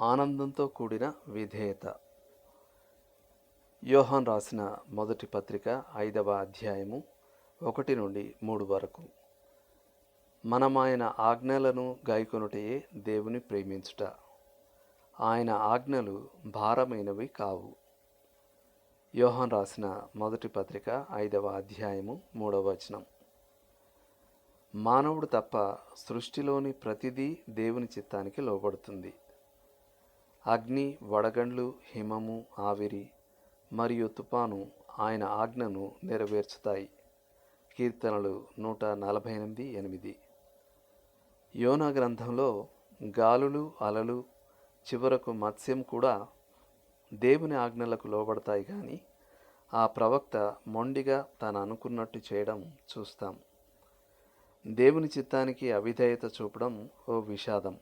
ఆనందంతో కూడిన విధేయత. యోహాన్ రాసిన మొదటి పత్రిక ఐదవ అధ్యాయము ఒకటి నుండి మూడు వరకు. మనం ఆయన ఆజ్ఞలను గైకొనుటయే దేవుని ప్రేమించుట. ఆయన ఆజ్ఞలు భారమైనవి కావు. యోహన్ రాసిన మొదటి పత్రిక ఐదవ అధ్యాయము మూడవ వచనం. మానవుడు తప్ప సృష్టిలోని ప్రతిదీ దేవుని చిత్తానికి లోబడుతుంది. అగ్ని వడగండ్లు హిమము ఆవిరి మరియు తుపాను ఆయన ఆజ్ఞను నెరవేర్చుతాయి. కీర్తనలు నూట నలభై ఎనిమిది ఎనిమిది. యోనా గ్రంథంలో గాలులు అలలు చివరకు మత్స్యం కూడా దేవుని ఆజ్ఞలకు లోబడతాయి కానీ ఆ ప్రవక్త మొండిగా తను అనుకున్నట్టు చేయడం చూస్తాం. దేవుని చిత్తానికి అవిధేయత చూపడం ఓ విషాదం.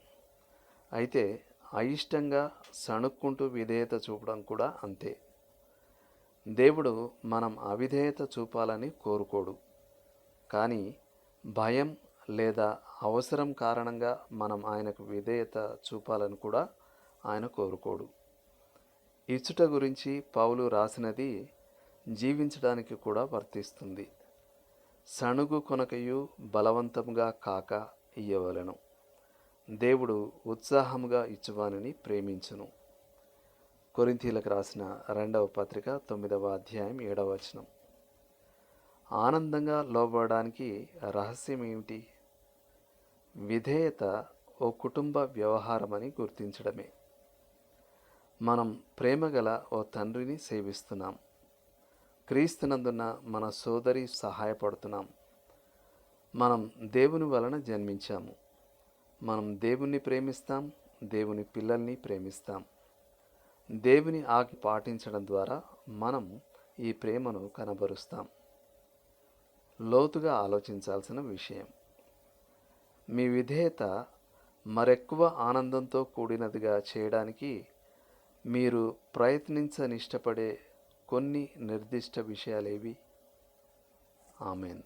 అయితే అయిష్టంగా సణుక్కుంటూ విధేయత చూపడం కూడా అంతే. దేవుడు మనం అవిధేయత చూపాలని కోరుకోడు. కానీ భయం లేదా అవసరం కారణంగా మనం ఆయనకు విధేయత చూపాలని కూడా ఆయన కోరుకోడు. ఇచ్చుట గురించి పౌలు రాసినది జీవించడానికి కూడా వర్తిస్తుంది. సణుగు కొనకయు బలవంతంగా కాక ఇయ్యవలను. దేవుడు ఉత్సాహముగా ఇచ్చువానిని ప్రేమించును. కొరింథీలకు రాసిన రెండవ పత్రిక తొమ్మిదవ అధ్యాయం ఏడవ వచనం. ఆనందంగా లోబడడానికి రహస్యం ఏమిటి? విధేయత ఓ కుటుంబ వ్యవహారమని గుర్తించడమే. మనం ప్రేమగల ఓ తండ్రిని సేవిస్తున్నాం. క్రీస్తునందున్న మన సోదరి సహాయపడుతున్నాం. మనం దేవుని వలన జన్మించాము. మనం దేవుణ్ణి ప్రేమిస్తాం దేవుని పిల్లల్ని ప్రేమిస్తాం. దేవుని ఆకి పాటించడం ద్వారా మనం ఈ ప్రేమను కనబరుస్తాం. లోతుగా ఆలోచించాల్సిన విషయం. మీ విధేయత మరెక్కువ ఆనందంతో కూడినదిగా చేయడానికి మీరు ప్రయత్నించనిష్టపడే కొన్ని నిర్దిష్ట విషయాలేవి. ఆమెన్.